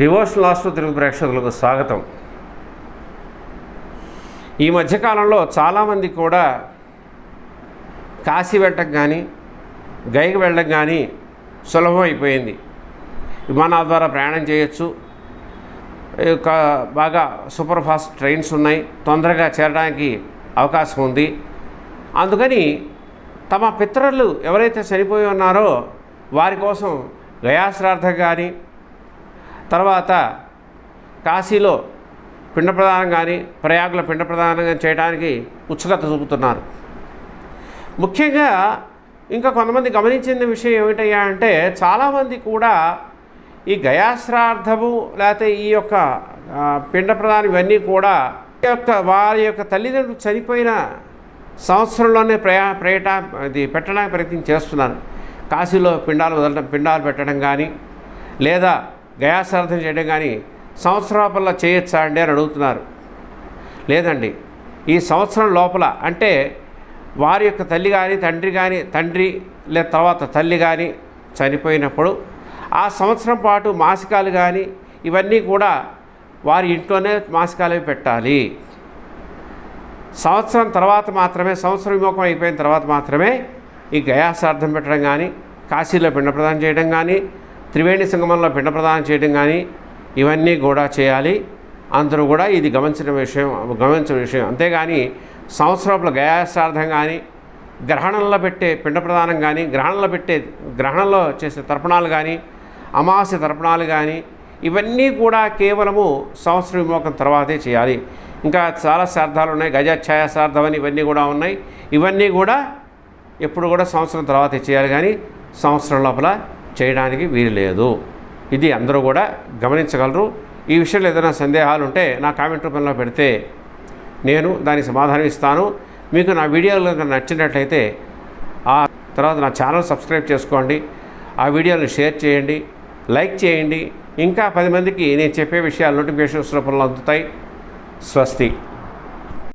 Devotional ఆసుపత్రి ప్రేక్షకులకు స్వాగతం. ఈ మధ్యకాలంలో చాలామంది కూడా కాశీ వెళ్ళటం కానీ గైకి వెళ్ళడం కానీ సులభం అయిపోయింది. విమానాల ద్వారా ప్రయాణం చేయొచ్చు. యొక్క బాగా సూపర్ ఫాస్ట్ ట్రైన్స్ ఉన్నాయి. తొందరగా చేరడానికి అవకాశం ఉంది. అందుకని తమ పితరులు ఎవరైతే చనిపోయి ఉన్నారో వారి కోసం గయాశ్రార్థం కానీ తర్వాత కాశీలో పిండ ప్రదానం కానీ ప్రయాగుల పిండ ప్రదానం కానీ చేయడానికి ఉత్సుకత చూపుతున్నారు. ముఖ్యంగా ఇంకా కొంతమంది గమనించిన విషయం ఏమిటయ్యా అంటే చాలామంది కూడా ఈ గయాశ్రార్థము లేకపోతే ఈ యొక్క పిండ ప్రదానం ఇవన్నీ కూడా ఈ యొక్క వారి యొక్క తల్లిదండ్రులు చనిపోయిన సంవత్సరంలోనే ప్రయా ప్రయట ఇది పెట్టడానికి ప్రయత్నం చేస్తున్నారు. కాశీలో పిండాలు వదలడం పిండాలు పెట్టడం కానీ లేదా గయాసార్థం చేయడం కానీ సంవత్సరాపల్లా చేయొచ్చా అండి అని అడుగుతున్నారు. లేదండి ఈ సంవత్సరం లోపల అంటే వారి యొక్క తల్లి కానీ తండ్రి కానీ తండ్రి లేదా తర్వాత తల్లి కానీ చనిపోయినప్పుడు ఆ సంవత్సరం పాటు మాసికాలు కానీ ఇవన్నీ కూడా వారి ఇంట్లోనే మాసికాలు పెట్టాలి. సంవత్సరం తర్వాత మాత్రమే సంవత్సరం విమోకం అయిపోయిన తర్వాత మాత్రమే ఈ గయాసార్థం పెట్టడం కానీ కాశీలో పిండ ప్రదానం చేయడం కానీ త్రివేణి సంగమంలో పిండ ప్రదానం చేయడం కానీ ఇవన్నీ కూడా చేయాలి. అందరూ కూడా ఇది గమనించిన విషయం గమనించిన విషయం. అంతేగాని సంవత్సరంలో గయాసార్థం కానీ గ్రహణంలో పెట్టే పిండ ప్రదానం కానీ గ్రహణంలో పెట్టే గ్రహణంలో చేసే తర్పణాలు కానీ అమావాస్య తర్పణాలు కానీ ఇవన్నీ కూడా కేవలము సంవత్సర విమోకం తర్వాతే చేయాలి. ఇంకా చాలా శ్రార్థాలు ఉన్నాయి. గజాఛాయ శ్రార్థం అని ఇవన్నీ కూడా ఉన్నాయి. ఇవన్నీ కూడా ఎప్పుడు కూడా సంవత్సరం తర్వాతే చేయాలి కానీ సంవత్సరం లోపల చేయడానికి వీలు లేదు. ఇది అందరూ కూడా గమనించగలరు. ఈ విషయంలో ఏదైనా సందేహాలు ఉంటే నా కామెంట్ రూపంలో పెడితే నేను దానికి సమాధానం ఇస్తాను. మీకు నా వీడియోలు కనుక నచ్చినట్లయితే ఆ తర్వాత నా ఛానల్ సబ్స్క్రైబ్ చేసుకోండి. ఆ వీడియోని షేర్ చేయండి. లైక్ చేయండి. ఇంకా పది మందికి నేను చెప్పే విషయాలు నోటిఫికేషన్స్ రూపంలో అందుతాయి. స్వస్తి.